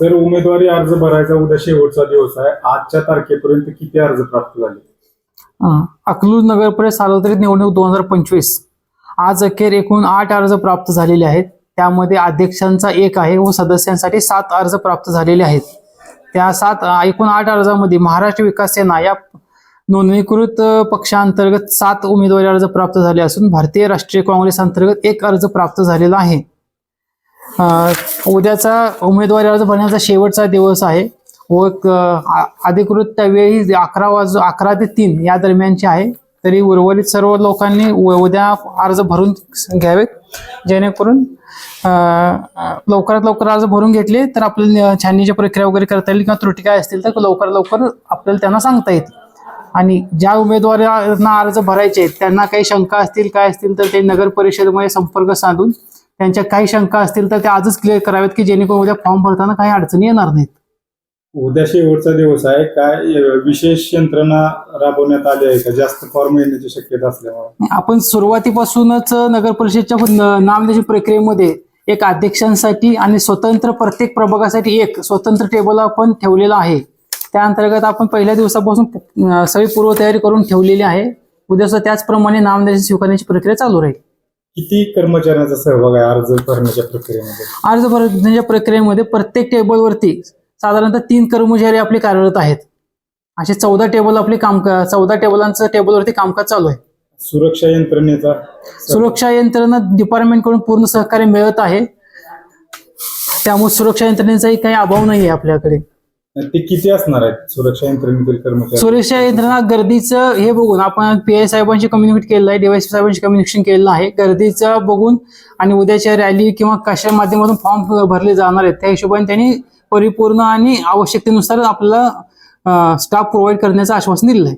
Sir उमेदवारी अर्ज भरायचा उद्या शेवटचा दिवस आहे. आजच्या तारखेपर्यंत किती अर्ज प्राप्त झाले? अकलूज नगर सार्वत्रिक निवडणूक दोन हजार पंचवीस. आज अखेर एकूण आठ अर्ज प्राप्त झालेले आहेत. त्यामध्ये अध्यक्षांचा एक आहे व सदस्यांसाठी सात अर्ज प्राप्त झालेले आहेत. त्या सात एकूण आठ अर्जामध्ये महाराष्ट्र विकास सेना या नोंदणीकृत पक्षांतर्गत सात उमेदवारी अर्ज प्राप्त झाले असून भारतीय राष्ट्रीय काँग्रेस अंतर्गत एक अर्ज प्राप्त झालेला आहे. उद्याचा उमेदवारी अर्ज भरण्याचा शेवटचा दिवस आहे. व अधिकृत त्यावेळी अकरा वाजू अकरा ते तीन या दरम्यानची आहे. तरी उर्वरित सर्व लोकांनी उद्या अर्ज भरून घ्यावेत. जेणेकरून लवकरात लवकर अर्ज भरून घेतले तर आपल्याला छाननीची प्रक्रिया वगैरे करता येईल किंवा त्रुटी काय असतील तर लवकरात लवकर आपल्याला त्यांना सांगता येईल आणि ज्या उमेदवारांना अर्ज भरायचे आहेत त्यांना काही शंका असतील काय असतील तर ते नगर परिषदेमध्ये संपर्क साधून त्यांच्या काही शंका असतील तर ते आजच क्लिअर करावेत की जेणेकरून उद्या फॉर्म भरताना काही अडचणी येणार नाहीत. उद्या शेवटचा दिवस आहे. काय विशेष यंत्रणा राबवण्यात आली आहे का? जास्त फॉर्म येण्याची शक्यता असल्यामुळे. आपण सुरुवातीपासूनच नगर परिषदच्या न- नामनिर्देशन प्रक्रियेमध्ये एक अध्यक्षांसाठी आणि स्वतंत्र प्रत्येक प्रभागासाठी एक स्वतंत्र टेबल आपण ठेवलेला आहे. त्या अंतर्गत आपण पहिल्या दिवसापासून सगळी पूर्वतयारी करून ठेवलेली आहे. उद्या सुद्धा त्याचप्रमाणे नामनिर्देशन स्वीकारण्याची प्रक्रिया चालू राहील. किती कर्मचाऱ्यांचा सहभाग आहे अर्ज भरण्याच्या प्रक्रियेमध्ये? अर्ज भरण्याच्या प्रक्रियेमध्ये प्रत्येक टेबलवरती साधारणतः तीन कर्मचारी आपले कार्यरत आहेत. असे चौदा टेबल आपले काम चौदा टेबलांचं टेबलवरती कामकाज चालू आहे. सुरक्षा यंत्रणेचा सुरक्षा यंत्रणा डिपार्टमेंटकडून पूर्ण सहकार्य मिळत आहे. त्यामुळे सुरक्षा यंत्रणेचाही काही अभाव नाही आहे आपल्याकडे. ते किती असणार आहेत? सुरक्षा यंत्रणेतील कर्मचारी? सुरक्षा यंत्रणा गर्दीचं हे बघून आपण पी आय साहेबांशी कम्युनिकेट केलेलं आहे डीवायसी साहेबांशी कम्युनिकेशन केलेलं आहे. गर्दीचं बघून आणि उद्याच्या रॅली किंवा कशा माध्यमातून फॉर्म भरले जाणार आहेत त्या हिशोबाने त्यांनी परिपूर्ण आणि आवश्यकतेनुसार आपल्याला स्टाफ प्रोव्हाइड करण्याचं आश्वासन दिलेलं आहे.